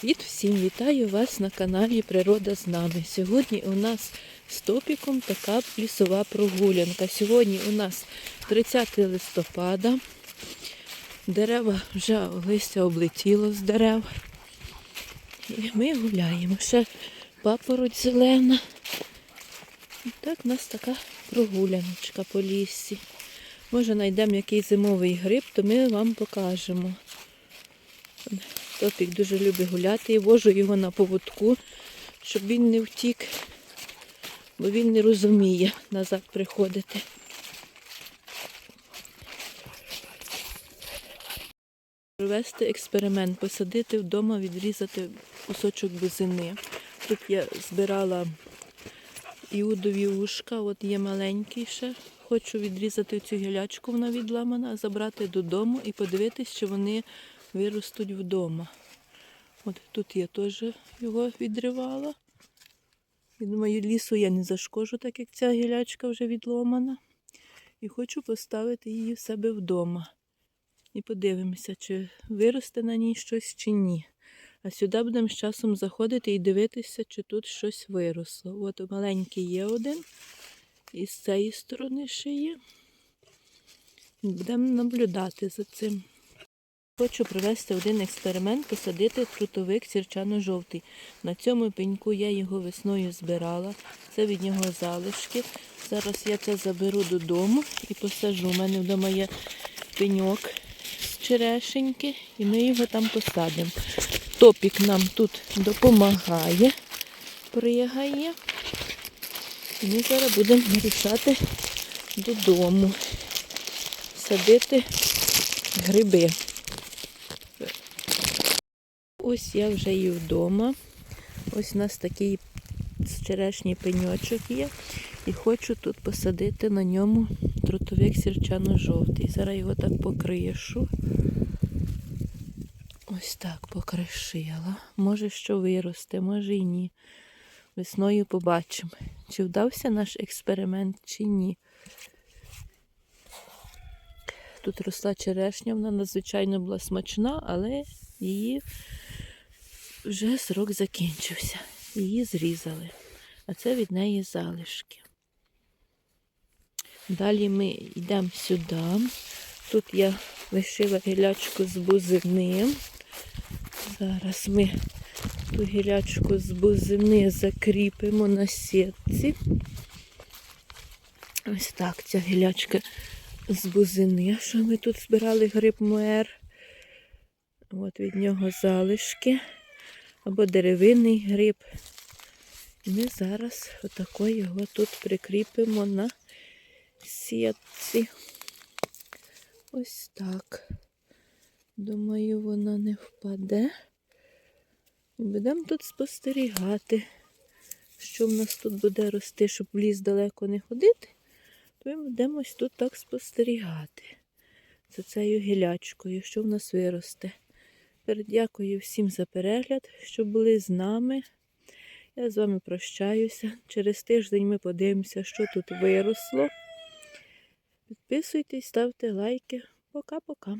Привіт всім вітаю вас на каналі Природа з нами. Сьогодні у нас з топіком така лісова прогулянка. Сьогодні у нас 30 листопада. Дерева вже листя облетіло з дерев. І ми гуляємо. Ще папороть зелена. І так у нас така прогуляночка по лісі. Може знайдемо якийсь зимовий гриб, то ми вам покажемо. Топік дуже любить гуляти і вожу його на поводку, щоб він не втік, бо він не розуміє назад приходити. Провести експеримент, посадити вдома, відрізати кусочок бузини. Тут я збирала іудові ушка, от є маленький ще. Хочу відрізати цю гілячку, вона відламана, забрати додому і подивитись, чи вони виростуть вдома. От тут я теж його відривала. Я думаю, лісу я не зашкоджу, так як ця гілячка вже відломана. І хочу поставити її в себе вдома. І подивимося, чи виросте на ній щось чи ні. А сюди будемо з часом заходити і дивитися, чи тут щось виросло. От маленький є один. І з цієї сторони ще є. Будемо наблюдати за цим. Хочу провести один експеримент, посадити трутовик сірчано-жовтий. На цьому пеньку я його весною збирала. Це від нього залишки. Зараз я це заберу додому і посаджу. У мене вдома є пеньок з черешеньки, і ми його там посадимо. Топік нам тут допомагає, пригає. І ми зараз будемо вирішати додому, садити гриби. Ось я вже і вдома. Ось у нас такий черешній пеньочок є. І хочу тут посадити на ньому трутовик сірчано-жовтий. Зараз його так покришу. Ось так покришила. Може, що виросте, може і ні. Весною побачимо, чи вдався наш експеримент, чи ні. Тут росла черешня, вона надзвичайно була смачна, але її вже срок закінчився. Її зрізали. А це від неї залишки. Далі ми йдемо сюди. Тут я лишила гілячку з бузиним. Зараз ми ту гілячку з бузини закріпимо на сітці. Ось так ця гілячка з бузини, що ми тут збирали гриб муер. От від нього залишки або деревинний гриб. І ми зараз отако його тут прикріпимо на сітці. Ось так. Думаю, вона не впаде. І будемо тут спостерігати, що в нас тут буде рости, щоб в ліс далеко не ходити, то ми будемо ось тут так спостерігати за цією гілячкою, що в нас виросте. Тепер дякую всім за перегляд, що були з нами. Я з вами прощаюся. Через тиждень ми подивимося, що тут виросло. Підписуйтесь, ставте лайки. Пока-пока.